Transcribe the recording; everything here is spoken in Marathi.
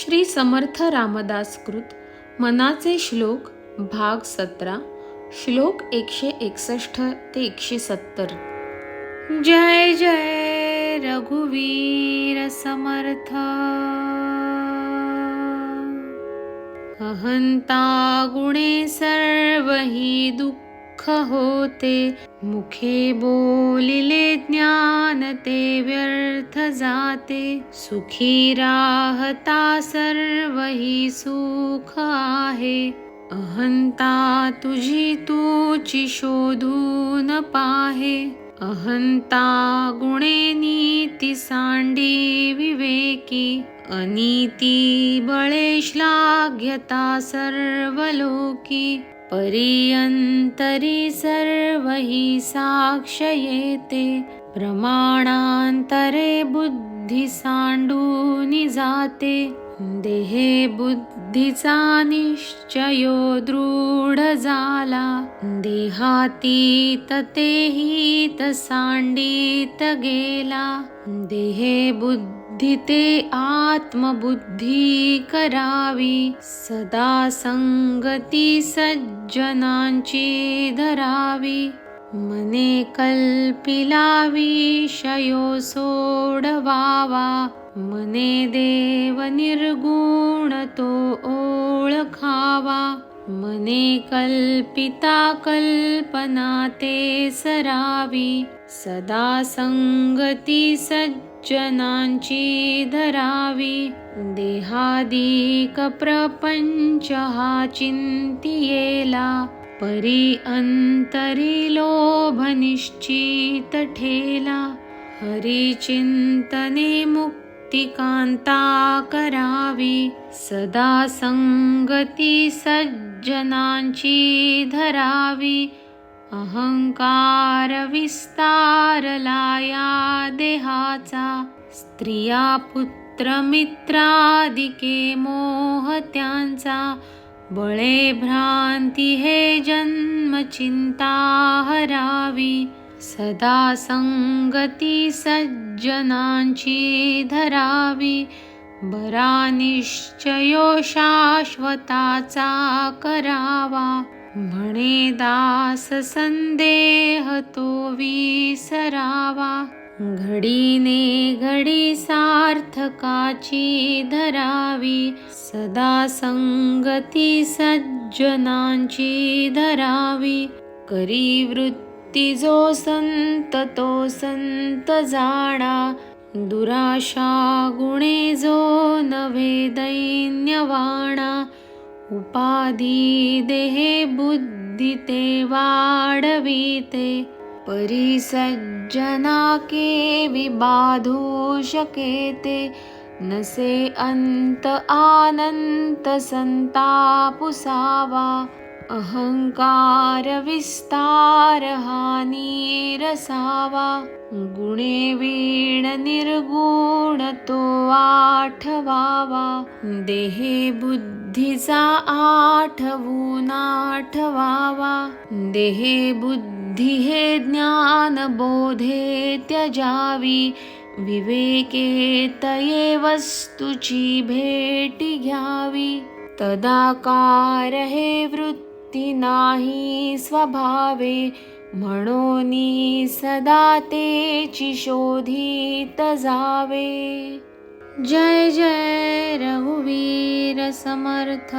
श्री समर्थ रामदास कृत मनाचे श्लोक भाग सतरा श्लोक एकशे एकसष्ट ते एकशे सत्तर. जय जय रघुवीर समर्थ. अहंता गुणे सर्व ही दुःख होते मुखे बोलिले ज्ञान ते व्यर्थ. जाते सुखी राहता सर्व हि सुख आहे. अहंता तुझी तूची शोधून पाहे. अहंता गुणे नीती सांडी विवेकी. अनीती बळे श्लाघ्यता सर्व लोकी पर्यंतरी सर्व हि साक्ष येते. बुद्धी सांडून जाते. देहे बुद्धीचा निश्चयो दृढ झाला. देहातीत तेहीत सांडीत गेला. देहे बुद्धी ते आत्मबुद्धी करावी. सदा संगती सज्जनांची धरावी. मने कल्पिला विषयो सोडवावा मने देव निर्गुण तो ओळखावा मने कल्पिता कल्पना ते सरावी सदा संगती सज्जनांची धरावी देहादिक चिंतियेला परी अंतरी लोभ निश्चित ठेला हरी चिंतने मुक्तिकांता करावी सदा संगती सज्जनांची धरावी अहंकार विस्तारला या देहाचा स्त्रिया पुत्र मित्रादिके मोह त्यांचा बळे भ्रांती हे जन्म चिंता हरावी सदा संगती सज्जनांची धरावी। बरा निश्चयो शाश्वताचा करावा। म्हणे दास संदेह तो विसरावा घडीने घडी सार्थकाची धरावी सदा संगती सज्जनांची धरावी. करी वृत्ती जो संत तो संत जाणा दुराशा गुणे जो नव्हे दैन्यवाणा. उपाधी देहे बुद्धी ते वाढविते. परिसज्जना के विबाधू शकेते नसे अंत आनंत संतापुसावा अहंकार विस्तार हानी रसावा गुणे वीण निर्गुण तो आठवावा। देहे बुद्धीचा आठवून आठवावा। देहे बुद्धी हे ज्ञान बोधे त्यजावी विवेके तये वस्तुची भेटी घ्यावी तदाकार हे वृत्ती नाही स्वभावे म्हणून सदा तेची शोधित जावे। जय जय रघुवीर समर्थ।